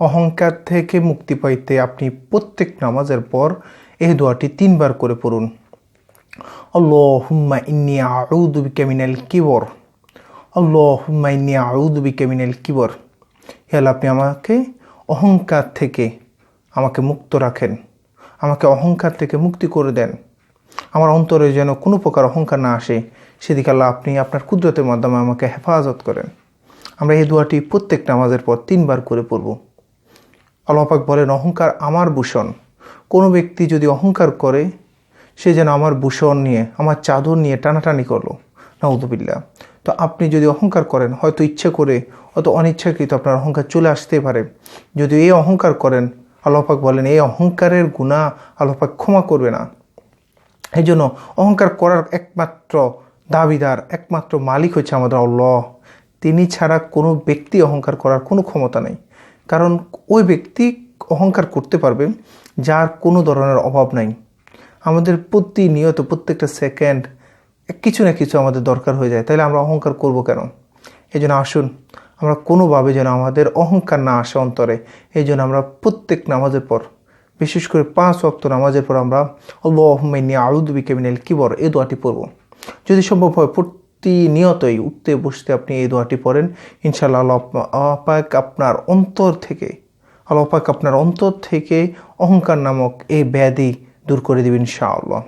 অহংকার থেকে মুক্তি পাইতে আপনি প্রত্যেক নামাজের পর এই দোয়াটি তিনবার করে পড়ুন। আল্লাহুম্মা ইন্নি আউযু বিকা মিনাল কিবর। আল্লাহুম্মা ইন্নি আউযু বিকা মিনাল কিবর। হে আপনি আমাকে অহংকার থেকে আমাকে মুক্ত রাখেন। আমাকে অহংকার থেকে মুক্তি করে দেন। আমার অন্তরে যেন কোনো প্রকার অহংকার না আসে, সেদিকে আল্লাহ আপনি আপনার কুদরতের মাধ্যমে আমাকে হেফাজত করেন। আমরা এই দোয়াটি প্রত্যেক নামাজের পর তিনবার করে পড়ব। আল্লাপাক বলেন, অহংকার আমার ভূষণ। কোনো ব্যক্তি যদি অহংকার করে, সে যেন আমার ভূষণ নিয়ে, আমার চাদর নিয়ে টানাটানি করল। নাউদুবিল্লা তো আপনি যদি অহংকার করেন, হয়তো ইচ্ছে করে, অত অনিচ্ছাকৃত আপনার অহংকার চলে আসতে পারে। যদি এই অহংকার করেন আল্লাপাক বলেন, এই অহংকারের গুণা আল্লাপাক ক্ষমা করবে না। এই জন্য অহংকার করার একমাত্র দাবিদার, একমাত্র মালিক হচ্ছে আমাদের আল্লাহ। তিনি ছাড়া কোনো ব্যক্তি অহংকার করার কোনো ক্ষমতা নেই। কারণ ওই ব্যক্তি অহংকার করতে পারবে যার কোনো ধরনের অভাব নাই। আমাদের প্রতিনিয়ত প্রত্যেকটা সেকেন্ড কিছু না কিছু আমাদের দরকার হয়ে যায়। তাহলে আমরা অহংকার করব কেন? এই জন্য আসুন, আমরা কোনোভাবে যেন আমাদের অহংকার না আসে অন্তরে। এই জন্য আমরা প্রত্যেক নামাজের পর, বিশেষ করে পাঁচ অক্ত নামাজের পর আমরা আউদবি কেমিনাল কিবর, এই দোয়াটি পড়ব। যদি সম্ভব হয় প্রতিনিয়তই উঠতে বসতে আপনি এই দোয়াটি পড়েন। ইনশাআল্লাহ আল্লাহ পাক আপনার অন্তর থেকে, আল্লাহ পাক আপনার অন্তর থেকে অহংকার নামক এই ব্যাধি দূর করে দেবেন ইনশাআল্লাহ।